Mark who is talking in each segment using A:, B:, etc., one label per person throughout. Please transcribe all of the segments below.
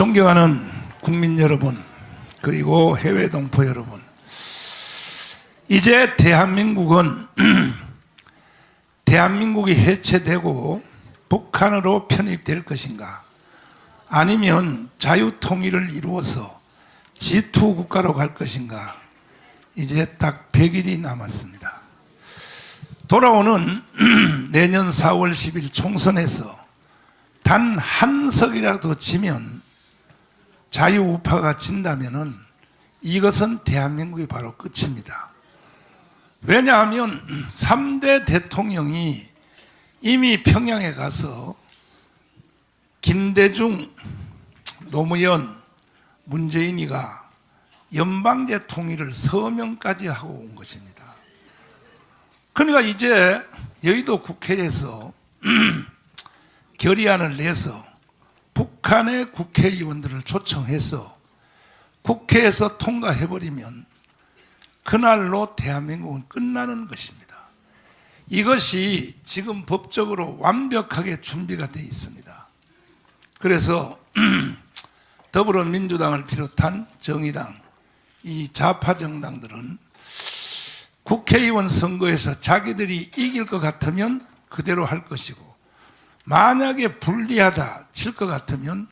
A: 존경하는 국민 여러분, 그리고 해외 동포 여러분. 이제 대한민국은 대한민국이 해체되고 북한으로 편입될 것인가? 아니면 자유통일을 이루어서 G2 국가로 갈 것인가? 이제 딱 100일이 남았습니다. 돌아오는 내년 4월 10일 총선에서 단 한 석이라도 지면 자유우파가 진다면은 이것은 대한민국이 바로 끝입니다. 왜냐하면 3대 대통령이 이미 평양에 가서 김대중, 노무현, 문재인이가 연방제 통일을 서명까지 하고 온 것입니다. 그러니까 이제 여의도 국회에서 결의안을 내서 북한의 국회의원들을 초청해서 국회에서 통과해버리면 그날로 대한민국은 끝나는 것입니다. 이것이 지금 법적으로 완벽하게 준비가 되어 있습니다. 그래서 더불어민주당을 비롯한 정의당, 이 좌파 정당들은 국회의원 선거에서 자기들이 이길 것 같으면 그대로 할 것이고 만약에 불리하다 칠 것 같으면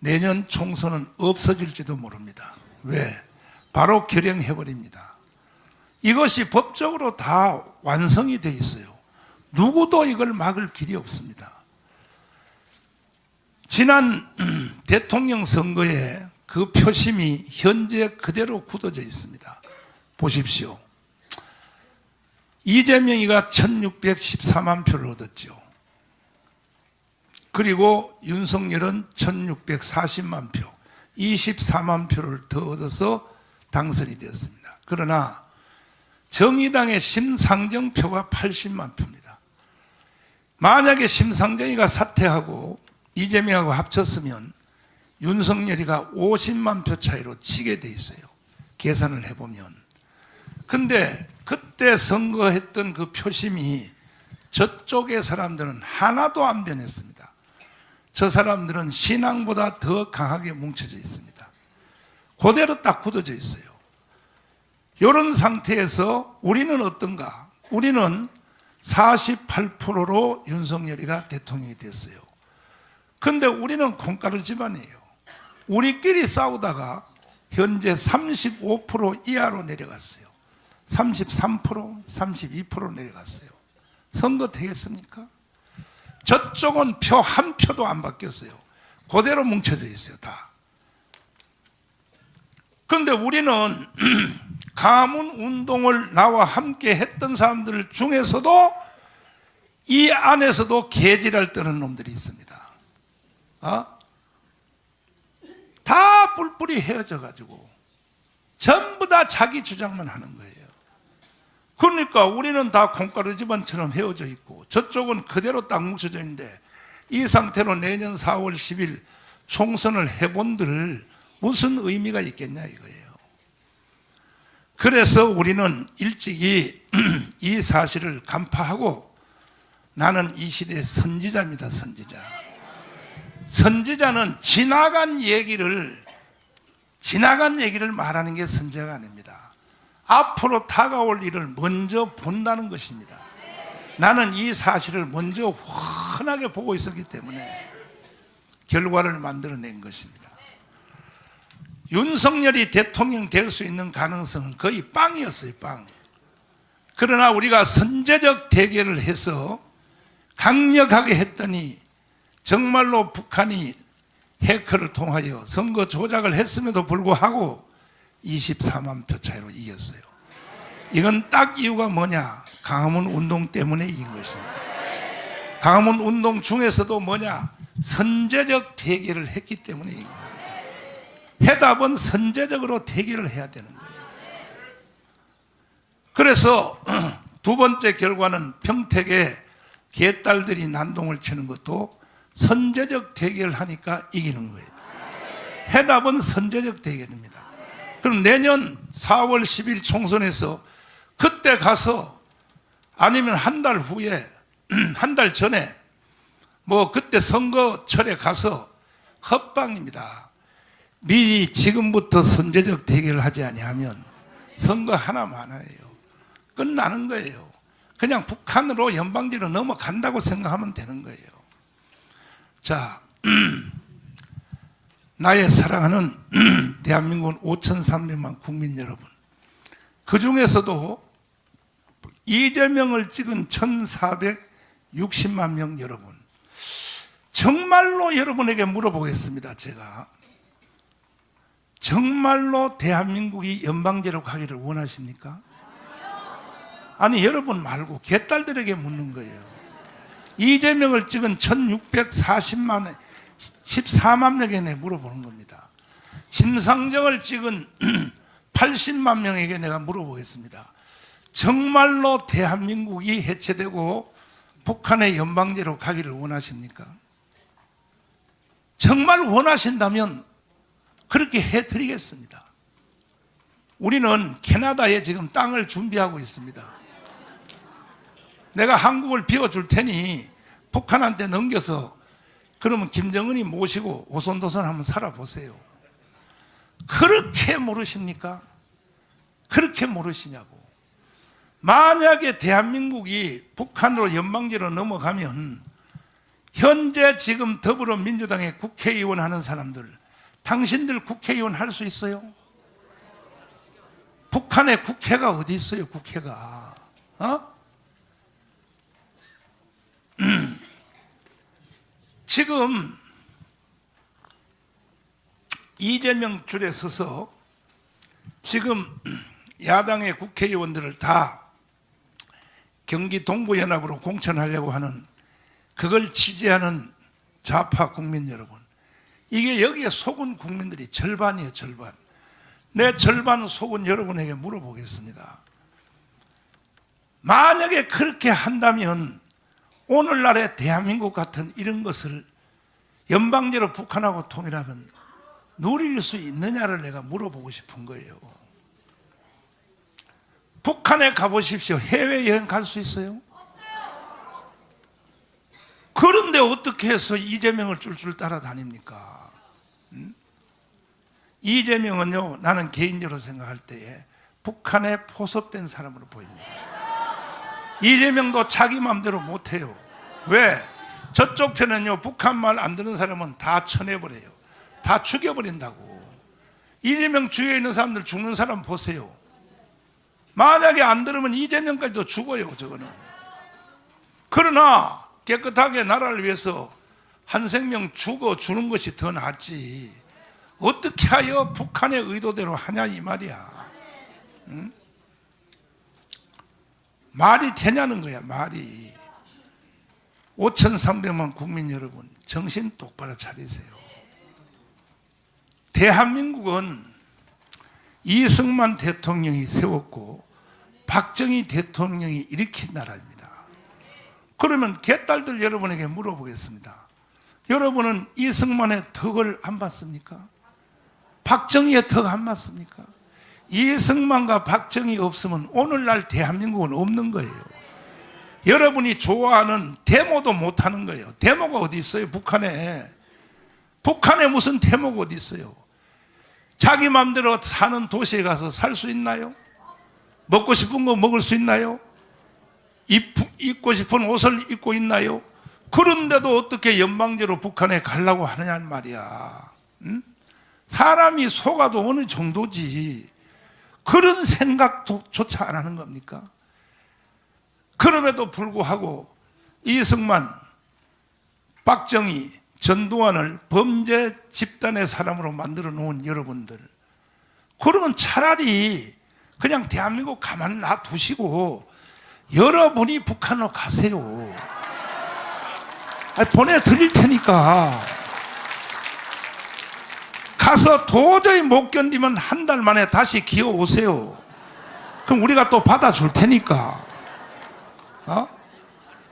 A: 내년 총선은 없어질지도 모릅니다. 왜? 바로 결행해버립니다. 이것이 법적으로 다 완성이 돼 있어요. 누구도 이걸 막을 길이 없습니다. 지난 대통령 선거에 그 표심이 현재 그대로 굳어져 있습니다. 보십시오. 이재명이가 1614만 표를 얻었죠. 그리고 윤석열은 1640만 표, 24만 표를 더 얻어서 당선이 되었습니다. 그러나 정의당의 심상정 표가 80만 표입니다. 만약에 심상정이가 사퇴하고 이재명하고 합쳤으면 윤석열이가 50만 표 차이로 지게 돼 있어요. 계산을 해보면. 근데 그때 선거했던 그 표심이 저쪽의 사람들은 하나도 안 변했습니다. 저 사람들은 신앙보다 더 강하게 뭉쳐져 있습니다. 그대로 딱 굳어져 있어요. 이런 상태에서 우리는 어떤가? 우리는 48%로 윤석열이가 대통령이 됐어요. 근데 우리는 콩가루 집안이에요. 우리끼리 싸우다가 현재 35% 이하로 내려갔어요. 33%, 32% 내려갔어요. 선거 되겠습니까? 저쪽은 표 한 표도 안 바뀌었어요. 그대로 뭉쳐져 있어요, 다. 그런데 우리는 가문 운동을 나와 함께 했던 사람들 중에서도 이 안에서도 개지랄 떠는 놈들이 있습니다. 어? 다 뿔뿔이 헤어져 가지고 전부 다 자기 주장만 하는 거예요. 그러니까 우리는 다 콩가루 집안처럼 헤어져 있고 저쪽은 그대로 딱 뭉쳐져 있는데 이 상태로 내년 4월 10일 총선을 해본들 무슨 의미가 있겠냐 이거예요. 그래서 우리는 일찍이 이 사실을 간파하고 나는 이 시대의 선지자입니다, 선지자. 선지자는 지나간 얘기를 지나간 얘기를 말하는 게 선지자가 아닙니다. 앞으로 다가올 일을 먼저 본다는 것입니다. 나는 이 사실을 먼저 훤하게 보고 있었기 때문에 결과를 만들어낸 것입니다. 윤석열이 대통령 될 수 있는 가능성은 거의 빵이었어요, 빵. 그러나 우리가 선제적 대결을 해서 강력하게 했더니 정말로 북한이 해커를 통하여 선거 조작을 했음에도 불구하고 24만 표 차이로 이겼어요. 이건 딱 이유가 뭐냐? 강화문 운동 때문에 이긴 것입니다. 강화문 운동 중에서도 뭐냐? 선제적 대결을 했기 때문에 이긴 거예요. 해답은 선제적으로 대결을 해야 되는 거예요. 그래서 두 번째 결과는 평택에 개딸들이 난동을 치는 것도 선제적 대결을 하니까 이기는 거예요. 해답은 선제적 대결입니다. 그럼 내년 4월 10일 총선에서 그때 가서 아니면 한 달 후에 한 달 전에 뭐 그때 선거철에 가서 헛방입니다. 미리 지금부터 선제적 대결을 하지 아니하면 선거 하나 많아요. 끝나는 거예요. 그냥 북한으로 연방제로 넘어간다고 생각하면 되는 거예요. 자, 나의 사랑하는 대한민국 5,300만 국민 여러분. 그 중에서도 이재명을 찍은 1,460만 명 여러분. 정말로 여러분에게 물어보겠습니다. 제가. 정말로 대한민국이 연방제로 가기를 원하십니까? 아니, 여러분 말고 개딸들에게 묻는 거예요. 이재명을 찍은 1640만, 14만 명에게 내 물어보는 겁니다. 심상정을 찍은 80만 명에게 내가 물어보겠습니다. 정말로 대한민국이 해체되고 북한의 연방제로 가기를 원하십니까? 정말 원하신다면 그렇게 해드리겠습니다. 우리는 캐나다에 지금 땅을 준비하고 있습니다. 내가 한국을 비워줄 테니 북한한테 넘겨서 그러면 김정은이 모시고 오손도손 한번 살아보세요. 그렇게 모르십니까? 그렇게 모르시냐고. 만약에 대한민국이 북한으로 연방제로 넘어가면 현재 지금 더불어민주당의 국회의원 하는 사람들, 당신들 국회의원 할 수 있어요? 북한의 국회가 어디 있어요, 국회가? 어? 지금 이재명 줄에 서서 지금 야당의 국회의원들을 다 경기 동부연합으로 공천하려고 하는 그걸 지지하는 좌파 국민 여러분. 이게 여기에 속은 국민들이 절반이에요, 절반. 내 절반 속은 여러분에게 물어보겠습니다. 만약에 그렇게 한다면 오늘날의 대한민국 같은 이런 것을 연방제로 북한하고 통일하면 누릴 수 있느냐를 내가 물어보고 싶은 거예요. 북한에 가보십시오. 해외여행 갈 수 있어요? 그런데 어떻게 해서 이재명을 쫄쫄 따라다닙니까? 음? 이재명은요, 나는 개인적으로 생각할 때에 북한에 포섭된 사람으로 보입니다. 이재명도 자기 마음대로 못해요. 왜? 저쪽 편은요, 북한 말 안 듣는 사람은 다 쳐내버려요. 다 죽여버린다고. 이재명 주위에 있는 사람들 죽는 사람 보세요. 만약에 안 들으면 이재명까지도 죽어요, 저거는. 그러나 깨끗하게 나라를 위해서 한 생명 죽어 주는 것이 더 낫지. 어떻게 하여 북한의 의도대로 하냐 이 말이야. 응? 말이 되냐는 거야, 말이. 5,300만 국민 여러분, 정신 똑바로 차리세요. 대한민국은 이승만 대통령이 세웠고 박정희 대통령이 일으킨 나라입니다. 그러면 개딸들 여러분에게 물어보겠습니다. 여러분은 이승만의 덕을 안 봤습니까? 박정희의 덕 안 봤습니까? 이승만과 박정희 없으면 오늘날 대한민국은 없는 거예요. 여러분이 좋아하는 데모도 못 하는 거예요. 데모가 어디 있어요? 북한에. 북한에 무슨 데모가 어디 있어요? 자기 마음대로 사는 도시에 가서 살 수 있나요? 먹고 싶은 거 먹을 수 있나요? 입, 입고 싶은 옷을 입고 있나요? 그런데도 어떻게 연방제로 북한에 가려고 하느냐는 말이야. 응? 사람이 속아도 어느 정도지. 그런 생각조차 안 하는 겁니까? 그럼에도 불구하고 이승만, 박정희, 전두환을 범죄 집단의 사람으로 만들어 놓은 여러분들. 그러면 차라리 그냥 대한민국 가만 놔두시고 여러분이 북한으로 가세요. 보내드릴 테니까. 가서 도저히 못 견디면 한 달 만에 다시 기어 오세요. 그럼 우리가 또 받아줄 테니까. 어?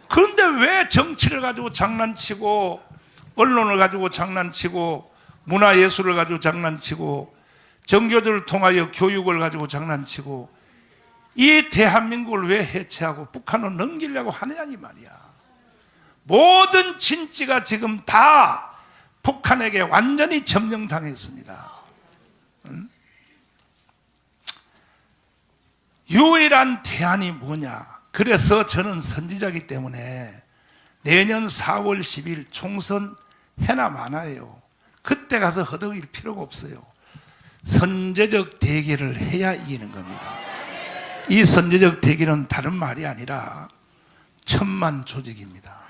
A: 그런데 왜 정치를 가지고 장난치고 언론을 가지고 장난치고 문화예술을 가지고 장난치고 정교조를 통하여 교육을 가지고 장난치고 이 대한민국을 왜 해체하고 북한으로 넘기려고 하느냐 이 말이야. 모든 진지가 지금 다 북한에게 완전히 점령당했습니다. 음? 유일한 대안이 뭐냐? 그래서 저는 선지자기 때문에 내년 4월 10일 총선 해나 마나예요. 그때 가서 허덕일 필요가 없어요. 선제적 대결을 해야 이기는 겁니다. 이 선제적 대결은 다른 말이 아니라 천만 조직입니다.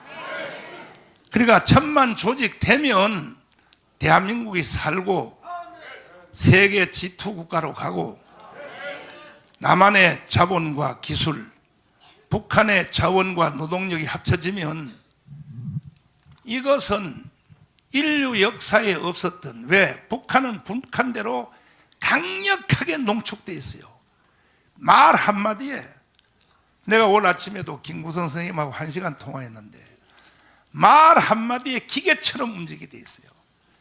A: 그러니까 천만 조직 되면 대한민국이 살고 세계 G2 국가로 가고 남한의 자본과 기술, 북한의 자원과 노동력이 합쳐지면 이것은 인류 역사에 없었던 왜 북한은 북한대로 강력하게 농축돼 있어요. 말 한마디에 내가 오늘 아침에도 김구성 선생님하고 한 시간 통화했는데 말 한마디에 기계처럼 움직이게 돼 있어요.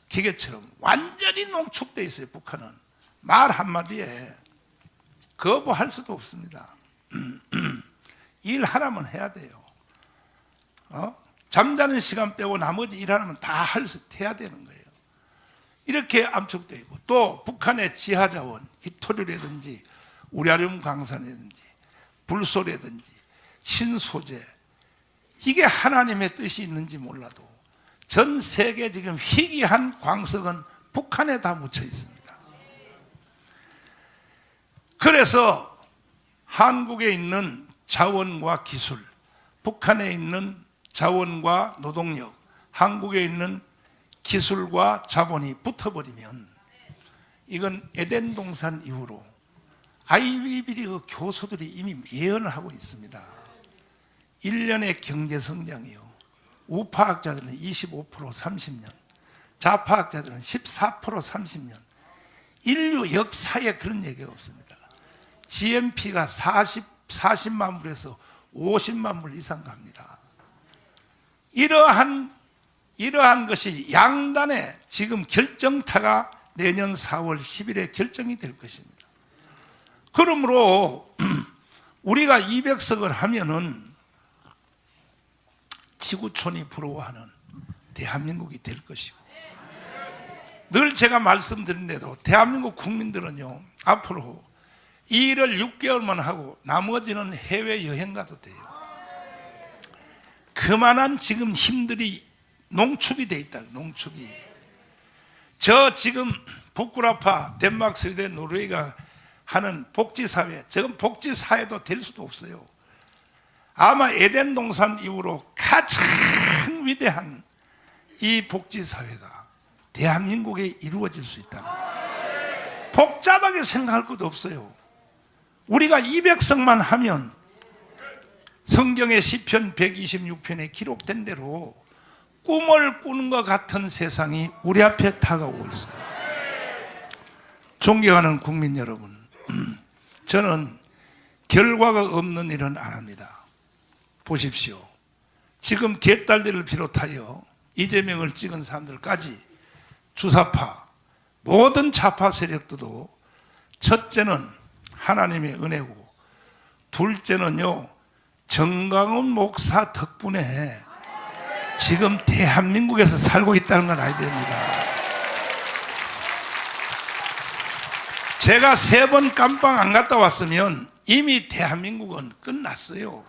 A: 기계처럼 완전히 농축돼 있어요. 북한은 말 한마디에 거부할 수도 없습니다. 일하라면 해야 돼요. 어? 잠자는 시간 빼고 나머지 일하면 다 할 수 해야 되는 거예요. 이렇게 암축되어 있고 또 북한의 지하자원 히토류라든지 우라늄 광산이라든지 불소라든지 신소재 이게 하나님의 뜻이 있는지 몰라도 전 세계 지금 희귀한 광석은 북한에 다 묻혀 있습니다. 그래서 한국에 있는 자원과 기술, 북한에 있는 자원과 노동력, 한국에 있는 기술과 자본이 붙어버리면 이건 에덴 동산 이후로 아이비리 그 교수들이 이미 예언을 하고 있습니다. 1년의 경제 성장이요. 우파학자들은 25% 30년, 좌파학자들은 14% 30년. 인류 역사에 그런 얘기가 없습니다. GNP가 40, 40만 불에서 50만 불 이상 갑니다. 이러한 이러한 것이 양단의 지금 결정타가 내년 4월 10일에 결정이 될 것입니다. 그러므로 우리가 200석을 하면은 지구촌이 부러워하는 대한민국이 될 것이고 늘 제가 말씀드린 대로 대한민국 국민들은요 앞으로 이 일을 6개월만 하고 나머지는 해외 여행 가도 돼요. 그만한 지금 힘들이 농축이 돼 있다. 농축이. 저 지금 부쿠라파, 덴마크, 스웨덴, 노르웨이가 하는 복지사회, 저건 복지사회도 될 수도 없어요. 아마 에덴 동산 이후로 가장 위대한 이 복지 사회가 대한민국에 이루어질 수 있다. 복잡하게 생각할 것도 없어요. 우리가 200석만 하면 성경의 시편 126편에 기록된 대로 꿈을 꾸는 것 같은 세상이 우리 앞에 다가오고 있어요. 존경하는 국민 여러분, 저는 결과가 없는 일은 안 합니다. 보십시오. 지금 개딸들을 비롯하여 이재명을 찍은 사람들까지 주사파, 모든 좌파 세력들도 첫째는 하나님의 은혜고 둘째는요 정강훈 목사 덕분에 지금 대한민국에서 살고 있다는 걸 알야 됩니다. 제가 세 번 깜빵 안 갔다 왔으면 이미 대한민국은 끝났어요.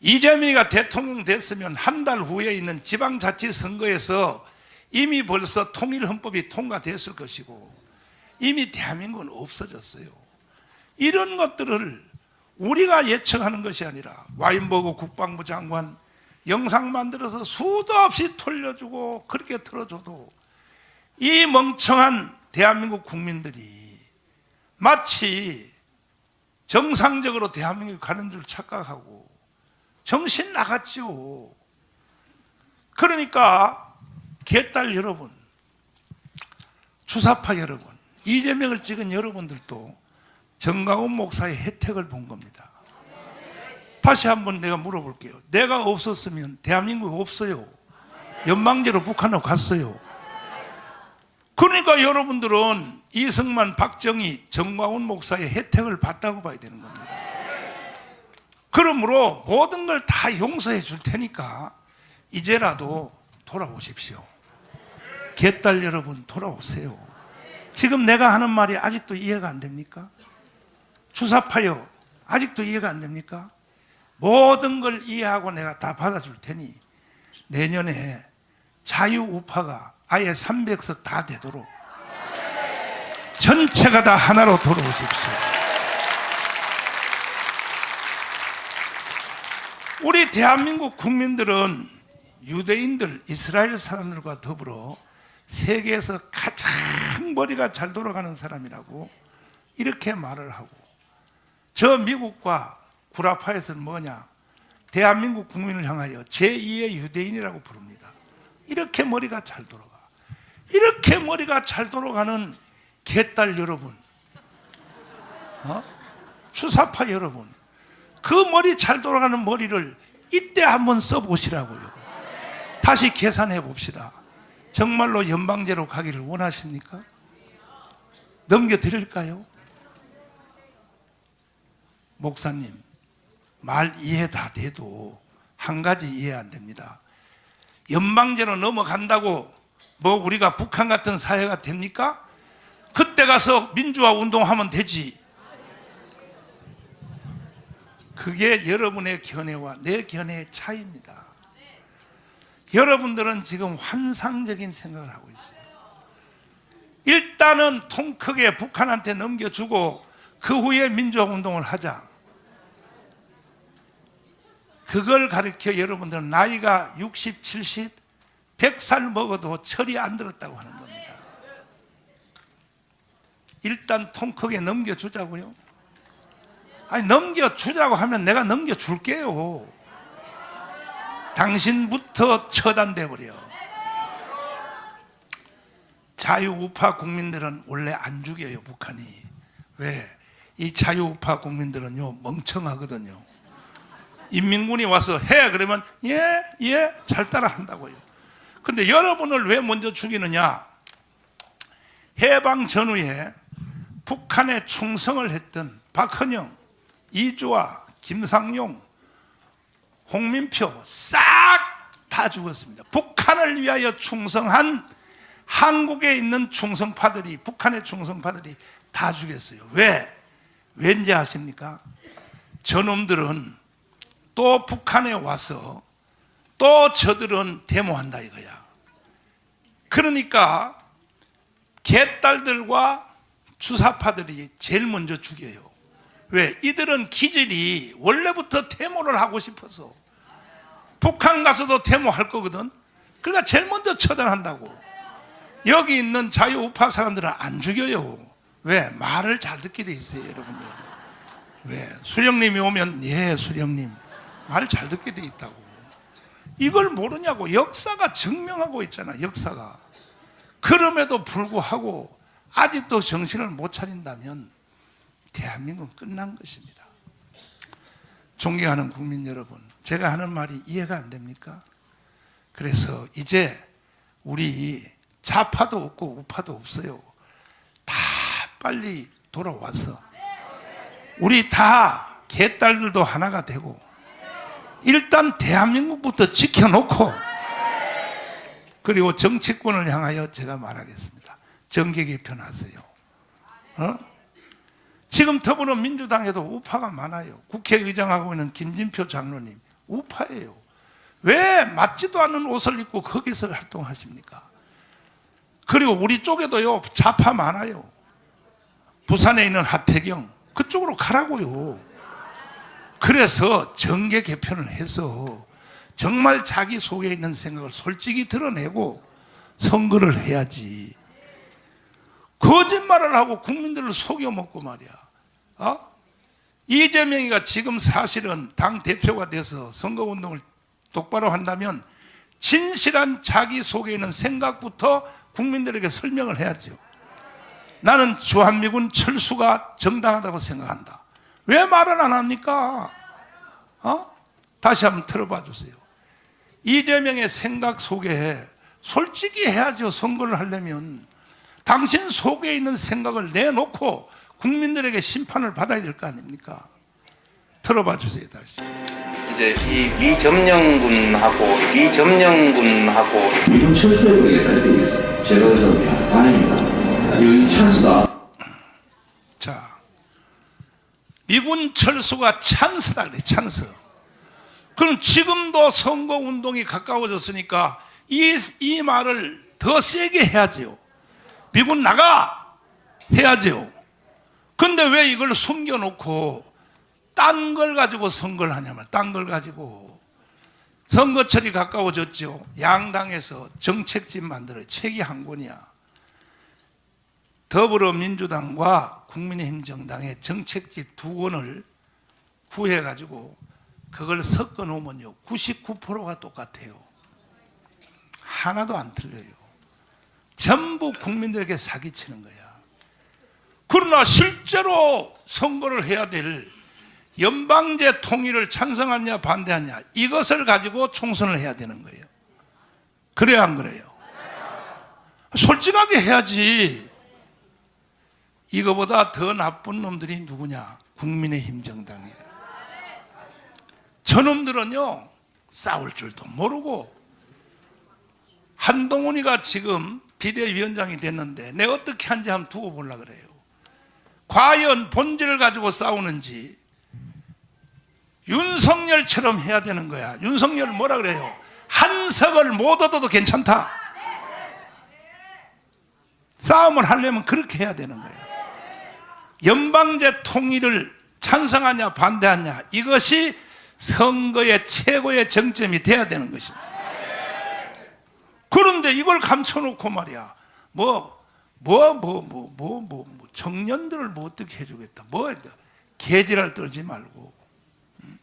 A: 이재명이가 대통령 됐으면 한 달 후에 있는 지방자치선거에서 이미 벌써 통일헌법이 통과됐을 것이고 이미 대한민국은 없어졌어요. 이런 것들을 우리가 예측하는 것이 아니라 와인버그 국방부 장관 영상 만들어서 수도 없이 돌려주고 그렇게 틀어줘도 이 멍청한 대한민국 국민들이 마치 정상적으로 대한민국 가는 줄 착각하고 정신 나갔죠. 그러니까 개딸 여러분, 주사파 여러분, 이재명을 찍은 여러분들도 정강훈 목사의 혜택을 본 겁니다. 다시 한번 내가 물어볼게요. 내가 없었으면 대한민국이 없어요. 연방제로 북한으로 갔어요. 그러니까 여러분들은 이승만, 박정희, 정광훈 목사의 혜택을 받다고 봐야 되는 겁니다. 그러므로 모든 걸 다 용서해 줄 테니까 이제라도 돌아오십시오. 개딸 여러분 돌아오세요. 지금 내가 하는 말이 아직도 이해가 안 됩니까? 주사파요. 아직도 이해가 안 됩니까? 모든 걸 이해하고 내가 다 받아줄 테니 내년에 자유우파가 아예 300석 다 되도록 전체가 다 하나로 돌아오십시오. 우리 대한민국 국민들은 유대인들, 이스라엘 사람들과 더불어 세계에서 가장 머리가 잘 돌아가는 사람이라고 이렇게 말을 하고 저 미국과 구라파에서는 뭐냐? 대한민국 국민을 향하여 제2의 유대인이라고 부릅니다. 이렇게 머리가 잘 돌아가. 이렇게 머리가 잘 돌아가는 개딸 여러분, 어? 추사파 여러분, 그 머리 잘 돌아가는 머리를 이때 한번 써보시라고요. 다시 계산해 봅시다. 정말로 연방제로 가기를 원하십니까? 넘겨드릴까요? 목사님, 말 이해 다 돼도 한 가지 이해 안 됩니다. 연방제로 넘어간다고 뭐 우리가 북한 같은 사회가 됩니까? 그때 가서 민주화 운동하면 되지. 그게 여러분의 견해와 내 견해의 차이입니다. 여러분들은 지금 환상적인 생각을 하고 있어요. 일단은 통 크게 북한한테 넘겨주고 그 후에 민주화 운동을 하자. 그걸 가르쳐 여러분들은 나이가 60, 70, 100살 먹어도 철이 안 들었다고 하는 겁니다. 일단 통 크게 넘겨주자고요. 아니 넘겨주자고 하면 내가 넘겨줄게요. 당신부터 처단돼 버려. 자유우파 국민들은 원래 안 죽여요 북한이. 왜? 이 자유우파 국민들은요 멍청하거든요. 인민군이 와서 해 그러면 예 예 잘 따라 한다고요. 근데 여러분을 왜 먼저 죽이느냐? 해방 전후에 북한에 충성을 했던 박헌영, 이주화, 김상용, 홍민표 싹 다 죽었습니다. 북한을 위하여 충성한 한국에 있는 충성파들이 북한의 충성파들이 다 죽였어요. 왜? 왠지 아십니까? 저놈들은 또 북한에 와서 또 저들은 데모한다 이거야. 그러니까 개딸들과 주사파들이 제일 먼저 죽여요. 왜? 이들은 기질이 원래부터 데모를 하고 싶어서 북한 가서도 데모할 거거든. 그러니까 제일 먼저 처단한다고. 여기 있는 자유우파 사람들은 안 죽여요. 왜? 말을 잘 듣게 돼 있어요, 여러분들. 왜? 수령님이 오면 예, 수령님. 말 잘 듣게 돼 있다고. 이걸 모르냐고. 역사가 증명하고 있잖아, 역사가. 그럼에도 불구하고 아직도 정신을 못 차린다면 대한민국은 끝난 것입니다. 존경하는 국민 여러분, 제가 하는 말이 이해가 안 됩니까? 그래서 이제 우리 좌파도 없고 우파도 없어요. 다 빨리 돌아와서 우리 다 개딸들도 하나가 되고 일단 대한민국부터 지켜놓고 그리고 정치권을 향하여 제가 말하겠습니다. 정계 개편하세요. 어? 지금 더불어민주당에도 우파가 많아요. 국회의장하고 있는 김진표 장로님 우파예요. 왜 맞지도 않는 옷을 입고 거기서 활동하십니까? 그리고 우리 쪽에도요 좌파 많아요. 부산에 있는 하태경 그쪽으로 가라고요. 그래서 정계 개편을 해서 정말 자기 속에 있는 생각을 솔직히 드러내고 선거를 해야지. 거짓말을 하고 국민들을 속여먹고 말이야. 어? 이재명이가 지금 사실은 당 대표가 돼서 선거운동을 똑바로 한다면 진실한 자기 속에 있는 생각부터 국민들에게 설명을 해야죠. 나는 주한미군 철수가 정당하다고 생각한다. 왜 말을 안 합니까? 어? 다시 한번 들어봐 주세요. 이재명의 생각 속에 솔직히 해야죠. 선거를 하려면. 당신 속에 있는 생각을 내놓고 국민들에게 심판을 받아야 될 거 아닙니까? 들어봐 주세요, 다시.
B: 이제 이 미점령군하고 미점령군하고
C: 미군 이렇게 얘기했어요. 제가 그래서 야 다행이다. 이거 찬스다.
A: 자, 미군 철수가 찬스다 그래, 찬스. 그럼 지금도 선거 운동이 가까워졌으니까 이, 이 말을 더 세게 해야죠. 미군 나가! 해야죠. 근데 왜 이걸 숨겨놓고 딴 걸 가지고 선거를 하냐면 딴 걸 가지고 선거철이 가까워졌죠. 양당에서 정책집 만들어 책이 한 권이야. 더불어민주당과 국민의힘 정당의 정책집 두 권을 구해가지고 그걸 섞어 놓으면요 99%가 똑같아요. 하나도 안 틀려요. 전부 국민들에게 사기치는 거야. 그러나 실제로 선거를 해야 될 연방제 통일을 찬성하냐 반대하냐 이것을 가지고 총선을 해야 되는 거예요. 그래야 안 그래요? 솔직하게 해야지. 이거보다 더 나쁜 놈들이 누구냐? 국민의힘 정당이에요. 저놈들은요, 싸울 줄도 모르고, 한동훈이가 지금 비대위원장이 됐는데, 내가 어떻게 한지 한번 두고 보려 그래요. 과연 본질을 가지고 싸우는지, 윤석열처럼 해야 되는 거야. 윤석열 뭐라 그래요? 한석을 못 얻어도 괜찮다. 싸움을 하려면 그렇게 해야 되는 거예요. 연방제 통일을 찬성하냐 반대하냐 이것이 선거의 최고의 정점이 돼야 되는 것입니다. 그런데 이걸 감춰놓고 말이야. 뭐, 뭐, 뭐, 뭐, 뭐, 뭐, 뭐 청년들을 뭐 어떻게 해주겠다. 뭐, 개지랄 떨지 말고. 음.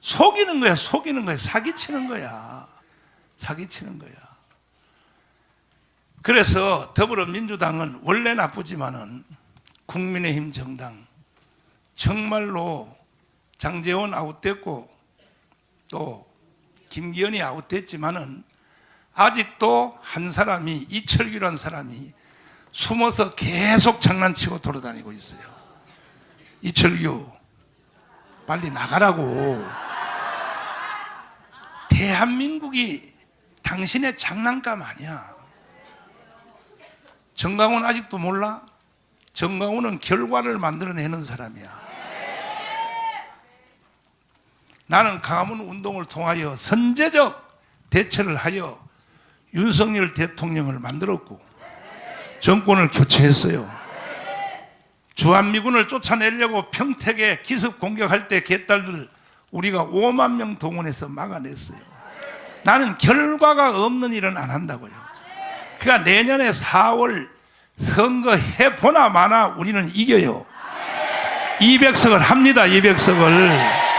A: 속이는 거야, 속이는 거야, 사기치는 거야. 사기치는 거야. 그래서 더불어민주당은 원래 나쁘지만은 국민의힘 정당 정말로 장재원 아웃됐고 또 김기현이 아웃됐지만은 아직도 한 사람이 이철규라는 사람이 숨어서 계속 장난치고 돌아다니고 있어요. 이철규 빨리 나가라고. 대한민국이 당신의 장난감 아니야. 정강훈 아직도 몰라? 정강훈은 결과를 만들어내는 사람이야. 나는 강화문 운동을 통하여 선제적 대처를 하여 윤석열 대통령을 만들었고 정권을 교체했어요. 주한미군을 쫓아내려고 평택에 기습 공격할 때 개딸들 우리가 5만 명 동원해서 막아냈어요. 나는 결과가 없는 일은 안 한다고요. 그러니까 내년에 4월 선거 해보나 마나 우리는 이겨요. 200석을 합니다. 200석을.